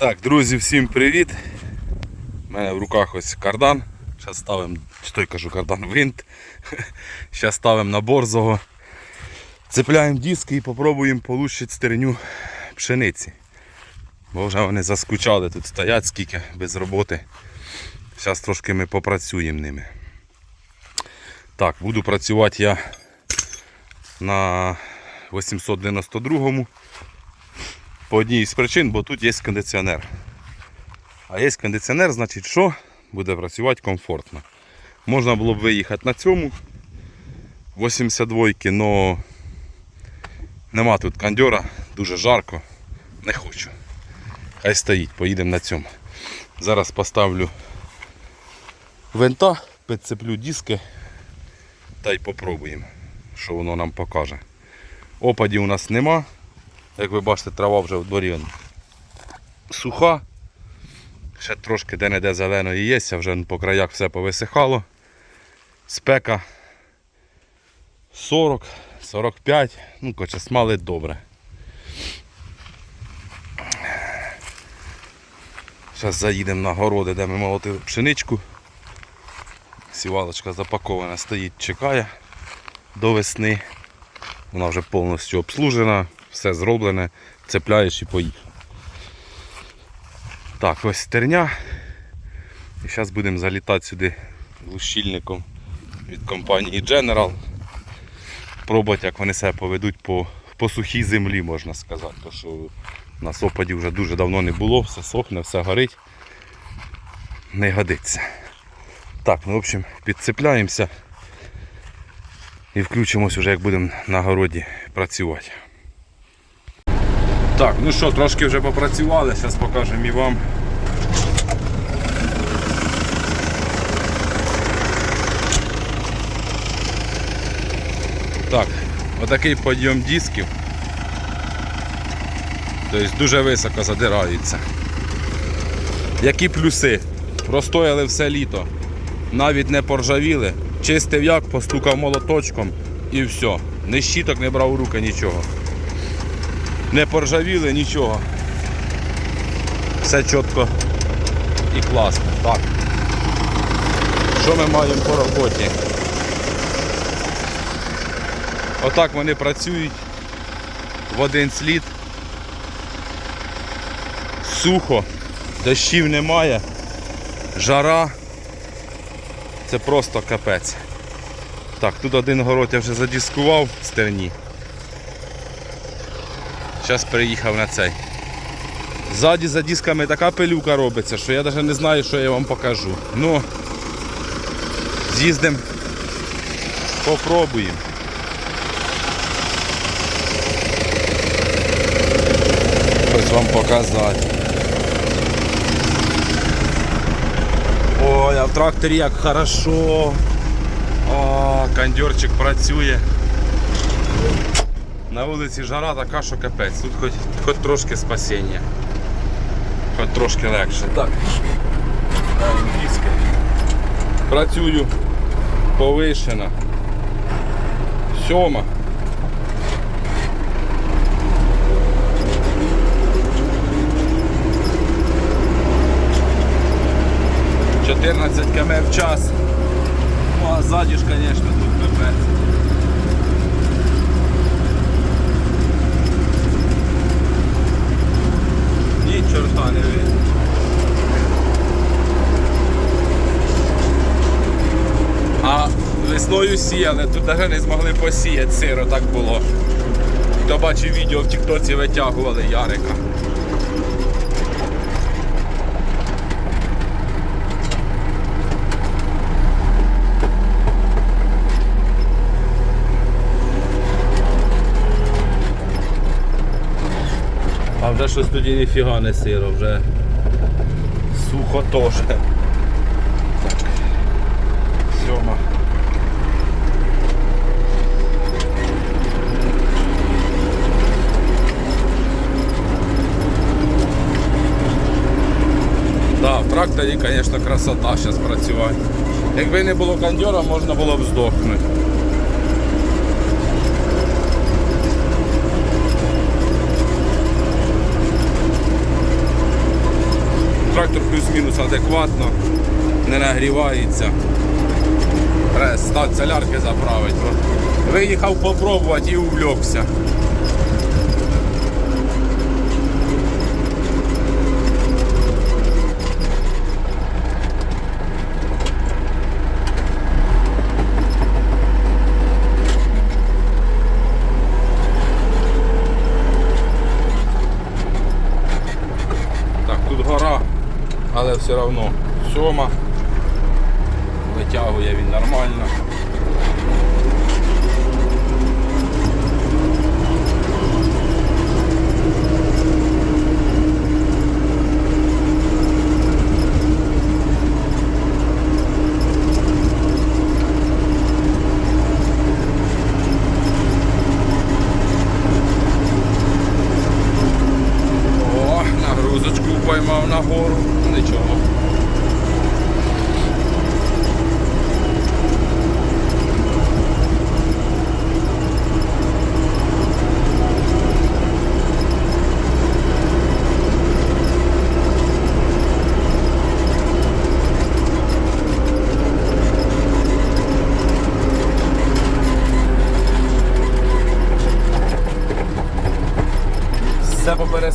Так, друзі, всім привіт. У мене в руках ось кардан. Зараз ставимо, що я кажу, кардан винт. Зараз ставимо на борзого. Цепляємо диски і спробуємо получити стерню пшениці. Бо вже вони заскучали, тут стоять скільки без роботи. Зараз трошки ми попрацюємо ними. Так, буду працювати я на 892 по одній з причин, бо тут є кондиціонер. А є кондиціонер, значить що? Буде працювати комфортно. Можна було б виїхати на цьому 82-ки, але нема тут кондьора, дуже жарко, не хочу. Хай стоїть, поїдемо на цьому. Зараз поставлю винта, підцеплю диски та й попробуємо, що воно нам покаже. Опадів у нас нема. Як ви бачите, трава вже в дворі суха. Ще трошки де-не-де зеленої є, вже по краях все повисихало. Спека 40, 45, ну коротше, смалить добре. Зараз заїдемо на городи, де ми молотили пшеничку. Сівалочка запакована, стоїть, чекає до весни. Вона вже повністю обслужена, все зроблене, цепляєш і поїхав. Так, ось стерня. І зараз будемо залітати сюди лущильником від компанії General. Пробувати, як вони себе поведуть по, по сухій землі, можна сказати. Тому що у нас опадів вже дуже давно не було, все сохне, все горить. Не годиться. Так, ну в общем, підцепляємося і включимось вже як будемо на городі працювати. Так, ну що, трошки вже попрацювали, зараз покажемо і вам. Так, отакий підйом дисків. Тобто дуже високо задираються. Які плюси? Простояли все літо, навіть не поржавіли, чистив як, постукав молоточком і все. Не щіток не брав у руки нічого. Не поржавіли нічого. Все чітко і класно. Так. Що ми маємо по роботі? Отак вони працюють в один слід. Сухо, дощів немає, жара. Це просто капець. Так, тут один город я вже задіскував в стерні. Зараз переїхав на цей. Ззаді за дисками така пилюка робиться, що я навіть не знаю, що я вам покажу. Ну, з'їздимо, попробуємо. Ось вам показати. Ой, а в тракторі як хорошо. О, кондьорчик працює. На вулиці жара така, що капець. Тут хоч, хоч трошки спасіння. Хоч трошки легше. Так. Диски. Працюю повишено. Сьома. Чотирнадцять км в час. Ну а ззаді ж, звісно, тут весною сіяли, тут навіть не змогли посіяти сиро, так було. Хто бачив відео в Тіктоці витягували Ярика. А вже щось тоді ніфіга не сиро, вже сухо теж. Так. Сьома. Тракторі, звісно, красота зараз працювати. Якби не було кондьора, можна було б здохнути. радіатор плюс-мінус адекватно, не нагрівається. Треба стати солярки заправити. Виїхав попробувати і увлекся. Так, тут гора, але все одно сьома. Витягує він нормально. О, нагрузочку поймав на гору. Нічого.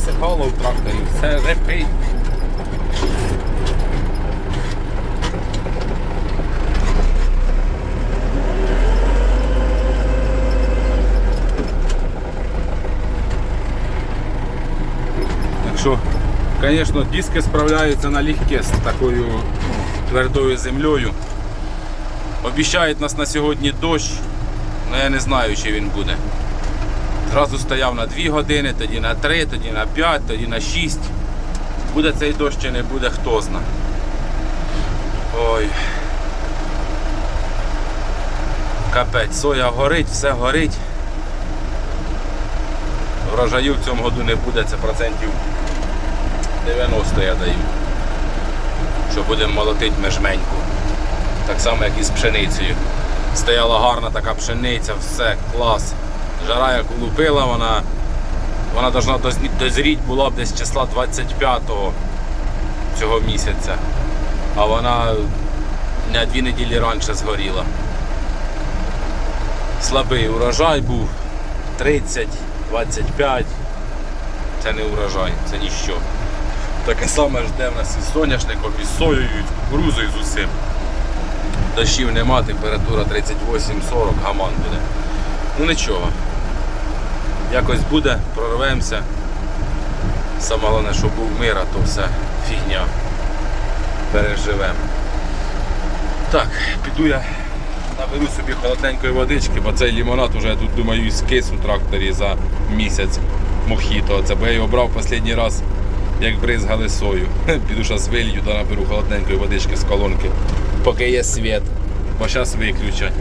Попересихало в тракторі, все репить. Звісно, диски справляються налегке з такою твердою землею. Обіщають нас на сьогодні дощ, але я не знаю, чи він буде. Зразу стояв на 2 години, тоді на 3, тоді на 5, тоді на 6. Буде цей дощ чи не буде, хто зна. Ой. Капець, соя горить, все горить. Врожаю в цьому году не буде, це процентів 90 я даю. Що будемо молотити межменьку. Так само, як і з пшеницею. Стояла гарна така пшениця, все, клас. Жара як улупила, вона вона должна дозріти була б десь числа 25-го цього місяця. А вона на дві неділі раніше згоріла. Слабий урожай був 30, 25. Це не урожай, це ніщо. Таке саме жде в нас із соняшником, із соєю, і кукурузою з усім. Дощів нема, температура 38-40, гаман буде. Ну нічого. Якось буде, прорвемося. Саме головне, щоб був мир, а то все фігня. Переживемо. Так, піду я наберу собі холодненької водички, бо цей лімонад уже, я тут думаю, скис у тракторі за місяць мохіто. Це бо я його брав останній раз, як бризгали сою. Піду зараз вилью та наберу холодненької водички з колонки, поки є світ. Бо зараз виключать.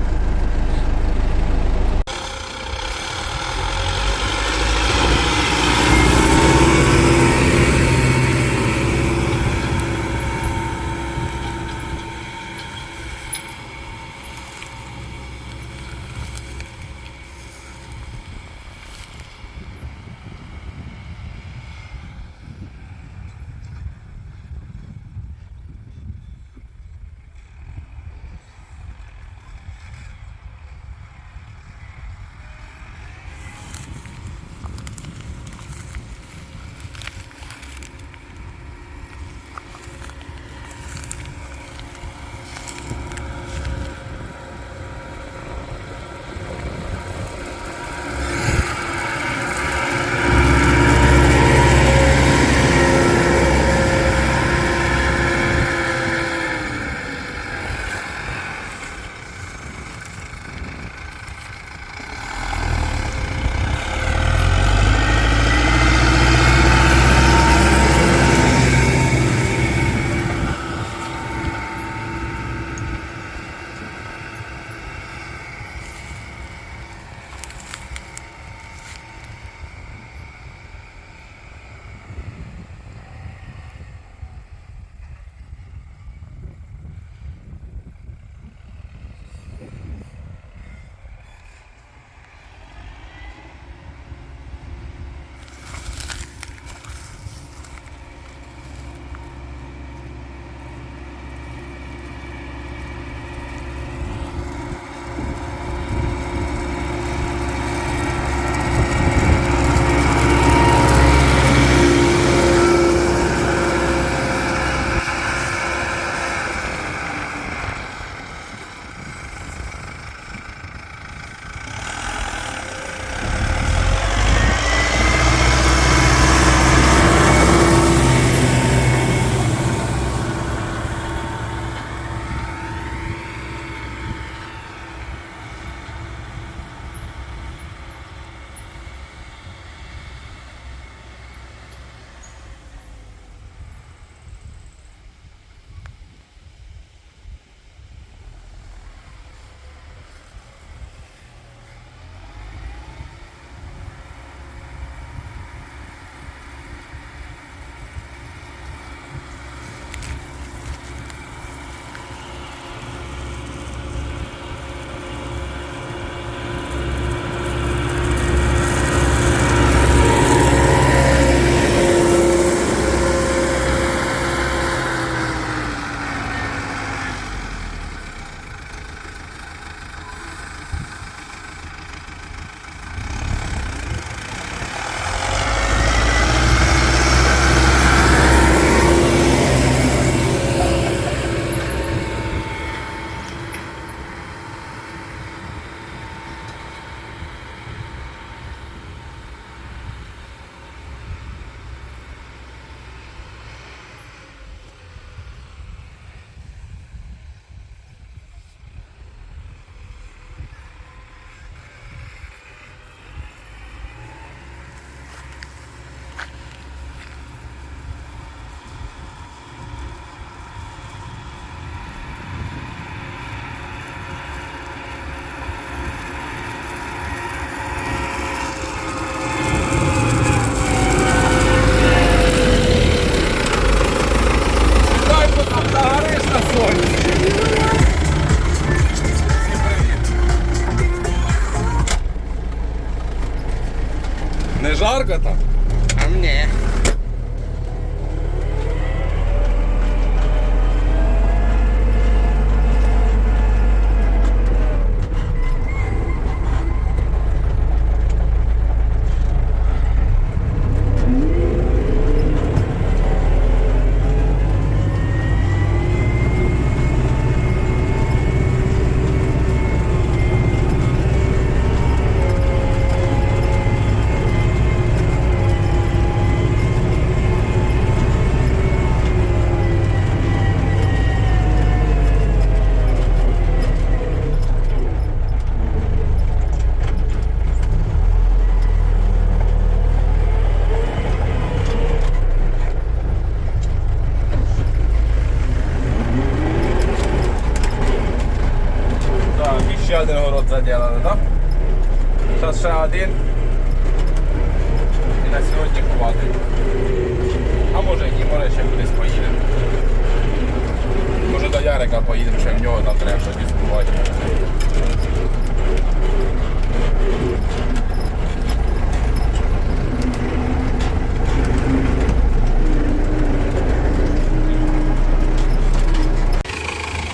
Ярика поїдемо, ще в нього там треба щось.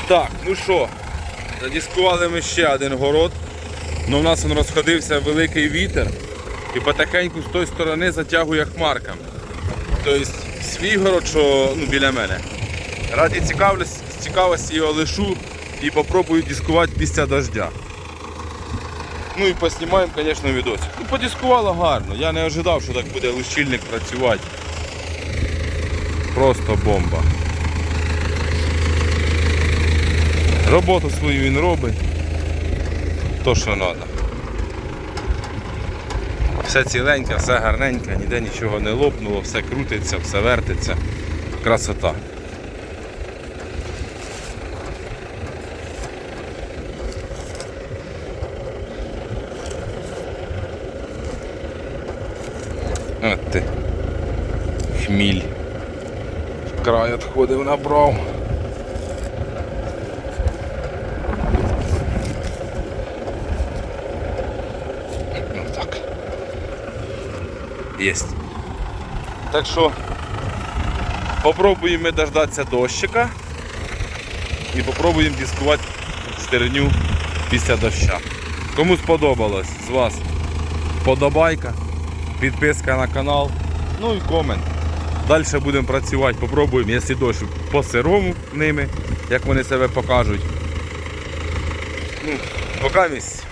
Так, ну що, задіскували ми ще один город. Ну, у нас він розходився великий вітер і потихеньку з тої сторони затягує хмарками. Тобто свій город, що ну, біля мене. Раді цікавості, його лишу і попробую дискувати після дождя. Ну і поснімаємо, звісно, відосик. Ну, подіскувало гарно. Я не ожидав, що так буде лущильник працювати. Просто бомба. Роботу свою він робить. То, що треба. Все ціленьке, все гарненьке, ніде нічого не лопнуло, все крутиться, все вертиться. Красота. От. Хміль. Край відходив, набрав. Ну так. Єсть. Так що попробуємо дождатися дощика і попробуємо дискувати стерню після доща. Кому сподобалось з вас подобайка, підписка на канал, ну і комент. Далі будемо працювати, попробуємо, якщо дощ по сирому ними, як вони себе покажуть. Ну, поки місць.